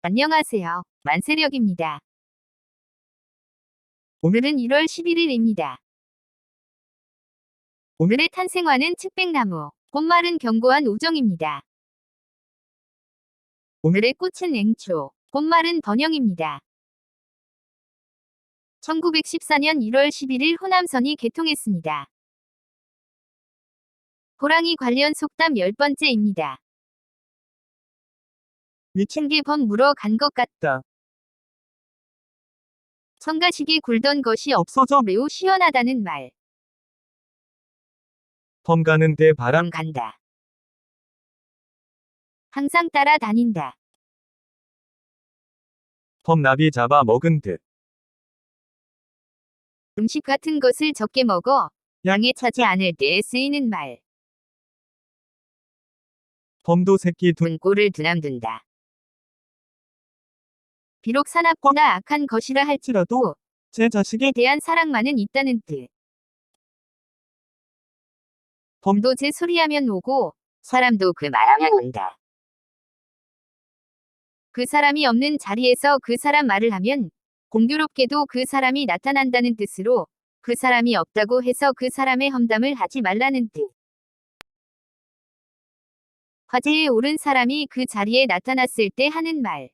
안녕하세요. 만세력입니다. 오늘은 1월 11일입니다. 오늘의 탄생화는 측백나무, 꽃말은 견고한 우정입니다. 오늘의 꽃은 앵초, 꽃말은 번영입니다. 1914년 1월 11일 호남선이 개통했습니다. 호랑이 관련 속담 10번째입니다. 미친 게범 물어 간 것 같다. 성가시게 굴던 것이 없어져 매우 시원하다는 말. 범 가는데 바람 간다. 항상 따라다닌다. 범 나비 잡아 먹은 듯 음식 같은 것을 적게 먹어 양에 차지 않을 때에 쓰이는 말. 범도 새끼 둔 분꼴을 드남둔다. 비록 사납거나 악한 것이라 할지라도 제 자식의 에 대한 사랑만은 있다는 뜻. 범도 제 소리하면 오고 사람도 그 말하면 온다. 그 사람이 없는 자리에서 그 사람 말을 하면 공교롭게도 그 사람이 나타난다는 뜻으로 그 사람이 없다고 해서 그 사람의 험담을 하지 말라는 뜻. 화제에 오른 사람이 그 자리에 나타났을 때 하는 말.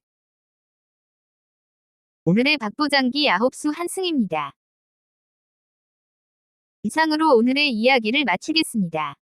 오늘의 박보장기 아홉수 한승입니다. 이상으로 오늘의 이야기를 마치겠습니다.